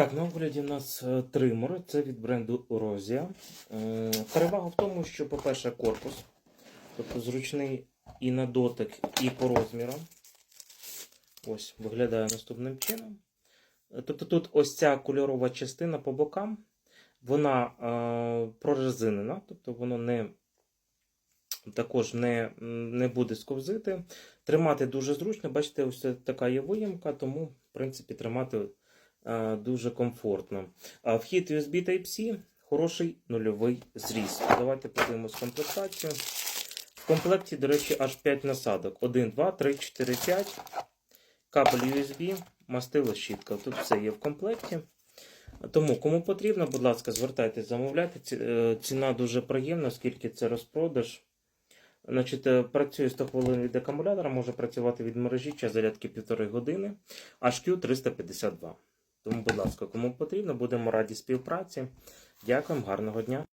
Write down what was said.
Так, на огляді в нас е, тримор, це від бренду Розія. Е, Перевага в тому, що, по-перше, корпус, тобто зручний і на дотик, і по розмірам. Ось, виглядає наступним чином. Е, Тобто тут ось ця кольорова частина по бокам, вона е, прорезинена, тобто воно не, також не, не буде сковзити. Тримати дуже зручно. Бачите, ось така є виємка, тому, в принципі, тримати дуже комфортно. Вхід USB Type-C, хороший нульовий зріз. Давайте подивимось комплектацію. В комплекті, до речі, аж 5 насадок. 1, 2, 3, 4, 5. Кабель USB, мастило щітка. Тут все є в комплекті. Тому, кому потрібно, будь ласка, звертайтеся, замовляйте. Е, Ціна дуже приємна, оскільки це розпродаж. Значить, е, працює 100 хвилин від акумулятора, може працювати від мережі, час зарядки 1,5 години, HQ 352. Тому, будь ласка, кому потрібно, будемо раді співпраці. Дякуємо, гарного дня.